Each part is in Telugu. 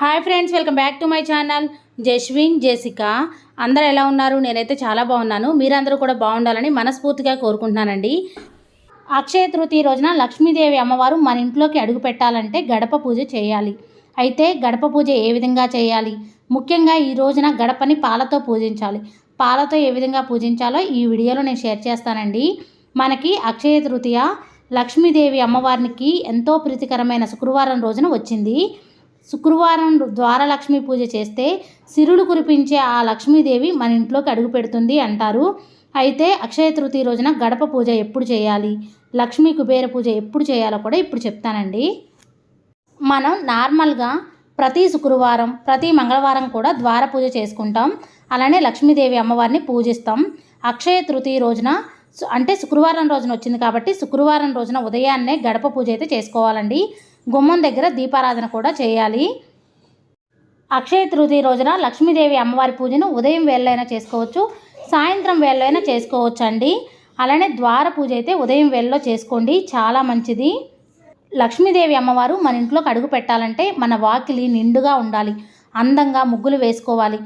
Hi friends welcome back to my channel. Jaswin Jessica అందరు ఎలా ఉన్నారు? నేనైతే చాలా బాగున్నాను. మీరందరూ కూడా బాగుండాలని మనస్ఫూర్తిగా కోరుకుంటున్నానండి. అక్షయ తృతీయ రోజున లక్ష్మీదేవి అమ్మవారు మన ఇంట్లోకి అడుగు పెట్టాలంటే గడప పూజ చేయాలి. అయితే గడప పూజ ఏ విధంగా చేయాలి? ముఖ్యంగా ఈ రోజున గడపని పాలతో పూజించాలి. పాలతో ఏ విధంగా పూజించాలో ఈ వీడియోలో నేను షేర్ చేస్తానండి. మనకి అక్షయ తృతీయ లక్ష్మీదేవి అమ్మవారికి ఎంతో ప్రీతికరమైన శుక్రవారం రోజున వచ్చింది. శుక్రవారం ద్వారలక్ష్మి పూజ చేస్తే సిరులు కురిపించే ఆ లక్ష్మీదేవి మన ఇంట్లోకి అడుగు పెడుతుంది అంటారు. అయితే అక్షయ తృతీయ రోజున గడప పూజ ఎప్పుడు చేయాలి? లక్ష్మీ కుబేర పూజ ఎప్పుడు చేయాలో కూడా ఇప్పుడు చెప్తానండి. మనం నార్మల్గా ప్రతి శుక్రవారం ప్రతి మంగళవారం కూడా ద్వార పూజ చేసుకుంటాం. అలానే లక్ష్మీదేవి అమ్మవారిని పూజిస్తాం. అక్షయ తృతీయ రోజున అంటే శుక్రవారం రోజున వచ్చింది కాబట్టి శుక్రవారం రోజున ఉదయాన్నే గడప పూజ అయితే చేసుకోవాలండి. గుమ్మం దగ్గర దీపారాధన కూడా చేయాలి. అక్షయ తృతీయ రోజున లక్ష్మీదేవి అమ్మవారి పూజను ఉదయం వేళ్ళైనా చేసుకోవచ్చు సాయంత్రం వేళ్ళైనా చేసుకోవచ్చు అండి అలానే ద్వార పూజ అయితే ఉదయం వేళలో చేసుకోండి చాలా మంచిది. లక్ష్మీదేవి అమ్మవారు మన ఇంట్లోకి అడుగు పెట్టాలంటే మన వాకిలి నిండుగా ఉండాలి అందంగా ముగ్గులు వేసుకోవాలి.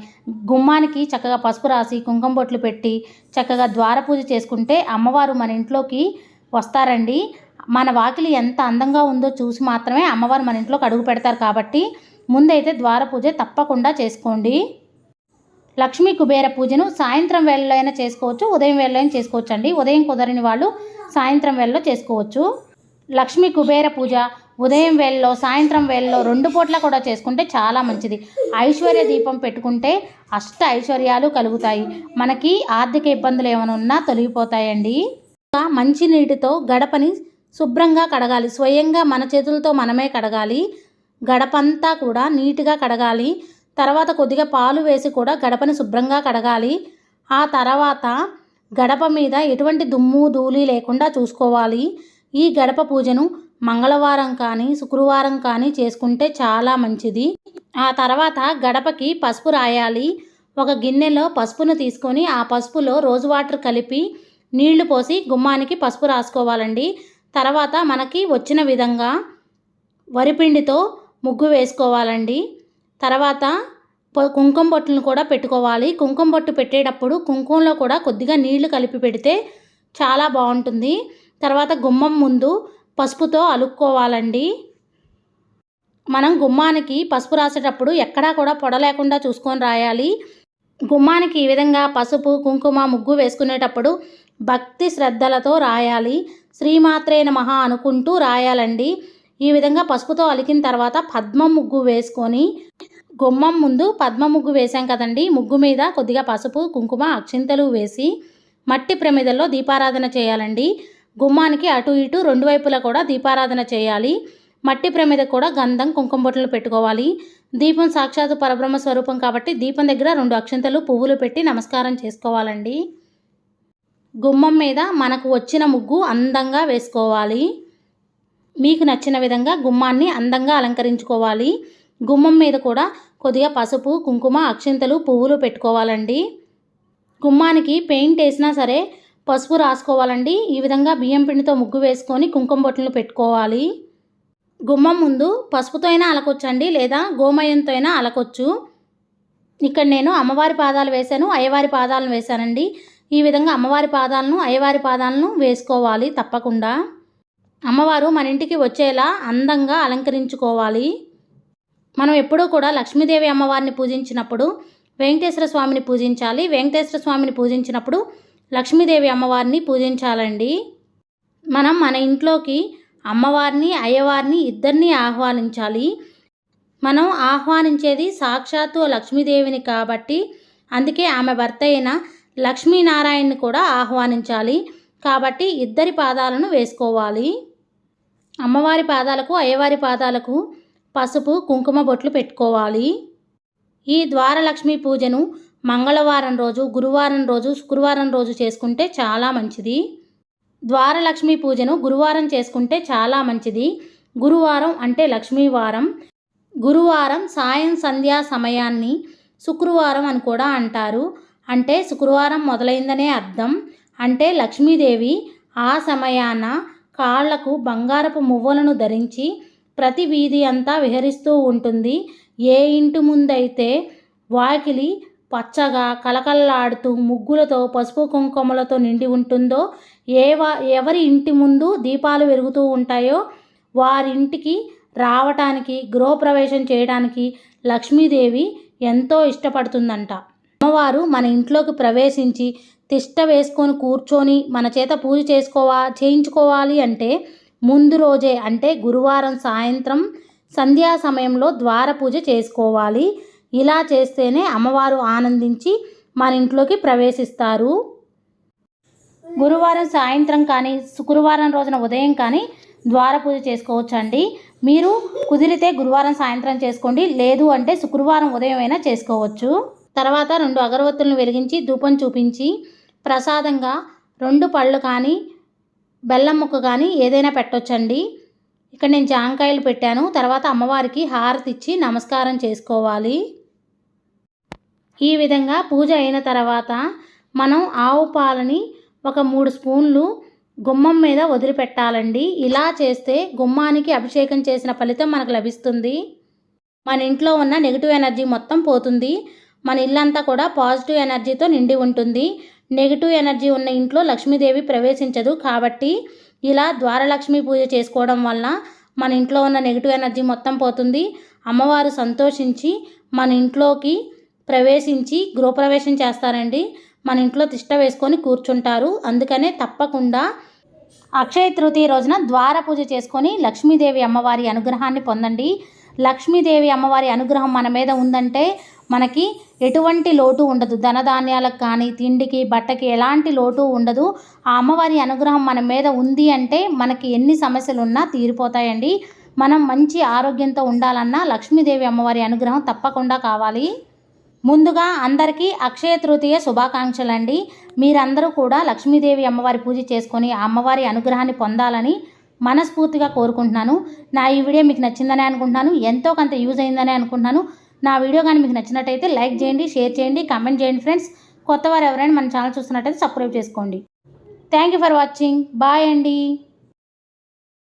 గుమ్మానికి చక్కగా పసుపు రాసి కుంకుమ బొట్లు పెట్టి చక్కగా ద్వార పూజ చేసుకుంటే అమ్మవారు మన ఇంట్లోకి వస్తారండి. మన వాకిలి ఎంత అందంగా ఉందో చూసి మాత్రమే అమ్మవారు మన ఇంట్లోకి అడుగు పెడతారు కాబట్టి ముందైతే ద్వార పూజ తప్పకుండా చేసుకోండి. లక్ష్మీ కుబేర పూజను సాయంత్రం వేళలో అయినా చేసుకోవచ్చు ఉదయం వేళలో అయినా చేసుకోవచ్చు అండి ఉదయం కుదరని వాళ్ళు సాయంత్రం వేళలో చేసుకోవచ్చు. లక్ష్మీ కుబేర పూజ ఉదయం వేళలో సాయంత్రం వేళలో రెండు పూట్ల కూడా చేసుకుంటే చాలా మంచిది. ఐశ్వర్య దీపం పెట్టుకుంటే అష్ట ఐశ్వర్యాలు కలుగుతాయి. మనకి ఆర్థిక ఇబ్బందులు ఏమైనా ఉన్నా తొలగిపోతాయండి. ఇంకా మంచి నీటితో గడపని శుభ్రంగా కడగాలి. స్వయంగా మన చేతులతో మనమే కడగాలి. గడపంతా కూడా నీట్గా కడగాలి. తర్వాత కొద్దిగా పాలు వేసి కూడా గడపని శుభ్రంగా కడగాలి. ఆ తర్వాత గడప మీద ఎటువంటి దుమ్ము ధూళి లేకుండా చూసుకోవాలి. ఈ గడప పూజను మంగళవారం కానీ శుక్రవారం కానీ చేసుకుంటే చాలా మంచిది. ఆ తర్వాత గడపకి పసుపు రాయాలి. ఒక గిన్నెలో పసుపును తీసుకొని ఆ పసుపులో రోజు వాటర్ కలిపి నీళ్ళు పోసి గుమ్మానికి పసుపు రాసుకోవాలండి. తర్వాత మనకి వచ్చిన విధంగా వరిపిండితో ముగ్గు వేసుకోవాలండి. తర్వాత కుంకుమ బొట్టులను కూడా పెట్టుకోవాలి. కుంకుమ బొట్టు పెట్టేటప్పుడు కుంకుమలో కూడా కొద్దిగా నీళ్ళు కలిపి పెడితే చాలా బాగుంటుంది. తర్వాత గుమ్మం ముందు పసుపుతో అలుక్కోవాలండి. మనం గుమ్మానికి పసుపు రాసేటప్పుడు ఎక్కడా కూడా పొడ లేకుండా చూసుకొని రాయాలి. గుమ్మానికి ఈ విధంగా పసుపు కుంకుమ ముగ్గు వేసుకునేటప్పుడు భక్తి శ్రద్ధలతో రాయాలి. శ్రీమాత్రే నమః అనుకుంటూ రాయాలండి. ఈ విధంగా పసుపుతో అలికిన తర్వాత పద్మ ముగ్గు వేసుకొని గుమ్మం ముందు పద్మ ముగ్గు వేసాం కదండి. ముగ్గు మీద కొద్దిగా పసుపు కుంకుమ అక్షింతలు వేసి మట్టి ప్రమిదల్లో దీపారాధన చేయాలండి. గుమ్మానికి అటు ఇటు రెండు వైపులా కూడా దీపారాధన చేయాలి. మట్టి ప్రమిద కూడా గంధం కుంకుమ బొట్టలు పెట్టుకోవాలి. దీపం సాక్షాత్ పరబ్రహ్మ స్వరూపం కాబట్టి దీపం దగ్గర రెండు అక్షంతలు పువ్వులు పెట్టి నమస్కారం చేసుకోవాలండి. గుమ్మం మీద మనకు వచ్చిన ముగ్గు అందంగా వేసుకోవాలి. మీకు నచ్చిన విధంగా గుమ్మాన్ని అందంగా అలంకరించుకోవాలి. గుమ్మం మీద కూడా కొద్దిగా పసుపు కుంకుమ అక్షింతలు పువ్వులు పెట్టుకోవాలండి. గుమ్మానికి పెయింట్ వేసినా సరే పసుపు రాసుకోవాలండి. ఈ విధంగా బియ్యం పిండితో ముగ్గు వేసుకొని కుంకుమ బొట్టలు పెట్టుకోవాలి. గుమ్మం ముందు పసుపుతో అయినా అలకొచ్చండి లేదా గోమయంతో అయినా అలకొచ్చు. ఇక్కడ నేను అమ్మవారి పాదాలు వేశాను అయ్యవారి పాదాలను వేశానండి. ఈ విధంగా అమ్మవారి పాదాలను అయ్యవారి పాదాలను వేసుకోవాలి తప్పకుండా. అమ్మవారు మన ఇంటికి వచ్చేలా అందంగా అలంకరించుకోవాలి. మనం ఎప్పుడూ కూడా లక్ష్మీదేవి అమ్మవారిని పూజించినప్పుడు వెంకటేశ్వర స్వామిని పూజించాలి. వెంకటేశ్వర స్వామిని పూజించినప్పుడు లక్ష్మీదేవి అమ్మవారిని పూజించాలండి. మనం మన ఇంట్లోకి అమ్మవారిని అయ్యవారిని ఇద్దరిని ఆహ్వానించాలి. మనం ఆహ్వానించేది సాక్షాత్తు లక్ష్మీదేవిని కాబట్టి అందుకే ఆమె భర్త అయిన లక్ష్మీనారాయణని కూడా ఆహ్వానించాలి. కాబట్టి ఇద్దరి పాదాలను వేసుకోవాలి. అమ్మవారి పాదాలకు అయ్యవారి పాదాలకు పసుపు కుంకుమ బొట్లు పెట్టుకోవాలి. ఈ ద్వారలక్ష్మి పూజను మంగళవారం రోజు గురువారం రోజు శుక్రవారం రోజు చేసుకుంటే చాలా మంచిది. ద్వారలక్ష్మి పూజను గురువారం చేసుకుంటే చాలా మంచిది. గురువారం అంటే లక్ష్మీవారం. గురువారం సాయం సంధ్యా సమయాన్ని శుక్రవారం అని కూడా అంటారు. అంటే శుక్రవారం మొదలైందనే అర్థం. అంటే లక్ష్మీదేవి ఆ సమయాన కాళ్ళకు బంగారపు మువ్వలను ధరించి ప్రతి వీధి అంతా విహరిస్తూ ఉంటుంది. ఏ ఇంటి ముందైతే వాకిలి పచ్చగా కలకల్లాడుతూ ముగ్గులతో పసుపు కుంకుమలతో నిండి ఉంటుందో ఏ ఎవరి ఇంటి ముందు దీపాలు వెలుగుతూ ఉంటాయో వారింటికి రావటానికి గృహప్రవేశం చేయడానికి లక్ష్మీదేవి ఎంతో ఇష్టపడుతుందంట. అమ్మవారు మన ఇంట్లోకి ప్రవేశించి తిష్ట వేసుకొని కూర్చొని మన చేత పూజ చేసుకోవా చేయించుకోవాలి అంటే ముందు రోజే అంటే గురువారం సాయంత్రం సంధ్యా సమయంలో ద్వార పూజ చేసుకోవాలి. ఇలా చేస్తేనే అమ్మవారు ఆనందించి మన ఇంట్లోకి ప్రవేశిస్తారు. గురువారం సాయంత్రం కానీ శుక్రవారం రోజున ఉదయం కానీ ద్వార పూజ చేసుకోవచ్చండి. మీరు కుదిరితే గురువారం సాయంత్రం చేసుకోండి లేదు అంటే శుక్రవారం ఉదయం అయినా చేసుకోవచ్చు. తర్వాత రెండు అగరవత్తులను వెలిగించి ధూపం చూపించి ప్రసాదంగా రెండు పళ్ళు కానీ బెల్లం ముక్క కానీ ఏదైనా పెట్టొచ్చండి. ఇక్కడ నేను జాంకాయలు పెట్టాను. తర్వాత అమ్మవారికి హారతి ఇచ్చి నమస్కారం చేసుకోవాలి. ఈ విధంగా పూజ అయిన తర్వాత మనం ఆవు పాలని ఒక మూడు స్పూన్లు గుమ్మం మీద వదిలిపెట్టాలండి. ఇలా చేస్తే గుమ్మానికి అభిషేకం చేసిన ఫలితం మనకు లభిస్తుంది. మన ఇంట్లో ఉన్న నెగిటివ్ ఎనర్జీ మొత్తం పోతుంది. మన ఇల్లంతా కూడా పాజిటివ్ ఎనర్జీతో నిండి ఉంటుంది. నెగిటివ్ ఎనర్జీ ఉన్న ఇంట్లో లక్ష్మీదేవి ప్రవేశించదు. కాబట్టి ఇలా ద్వారలక్ష్మి పూజ చేసుకోవడం వల్ల మన ఇంట్లో ఉన్న నెగిటివ్ ఎనర్జీ మొత్తం పోతుంది. అమ్మవారు సంతోషించి మన ఇంట్లోకి ప్రవేశించి గృహప్రవేశం చేస్తారండి. మన ఇంట్లో తిష్ట వేసుకొని కూర్చుంటారు. అందుకనే తప్పకుండా అక్షయ తృతీయ రోజున ద్వార పూజ చేసుకొని లక్ష్మీదేవి అమ్మవారి అనుగ్రహాన్ని పొందండి. లక్ష్మీదేవి అమ్మవారి అనుగ్రహం మన మీద ఉందంటే మనకి ఎటువంటి లోటు ఉండదు. ధనధాన్యాలకు కానీ తిండికి బట్టకి ఎలాంటి లోటు ఉండదు. ఆ అమ్మవారి అనుగ్రహం మన మీద ఉంది అంటే మనకి ఎన్ని సమస్యలు ఉన్నా తీరిపోతాయండి. మనం మంచి ఆరోగ్యంతో ఉండాలన్నా లక్ష్మీదేవి అమ్మవారి అనుగ్రహం తప్పకుండా కావాలి. ముందుగా అందరికీ అక్షయ తృతీయ శుభాకాంక్షలు అండి మీరందరూ కూడా లక్ష్మీదేవి అమ్మవారి పూజ చేసుకొని ఆ అమ్మవారి అనుగ్రహాన్ని పొందాలని మనస్ఫూర్తిగా కోరుకుంటున్నాను. నా ఈ వీడియో మీకు నచ్చిందని అనుకుంటున్నాను. ఎంతో కొంత యూజ్ అయిందని అనుకుంటున్నాను. నా వీడియో కానీ మీకు నచ్చినట్టయితే లైక్ చేయండి షేర్ చేయండి కామెంట్ చేయండి ఫ్రెండ్స్. కొత్తవారు ఎవరైనా మన ఛానల్ చూస్తున్నట్టయితే సబ్స్క్రైబ్ చేసుకోండి. Thank you for watching bye అండి.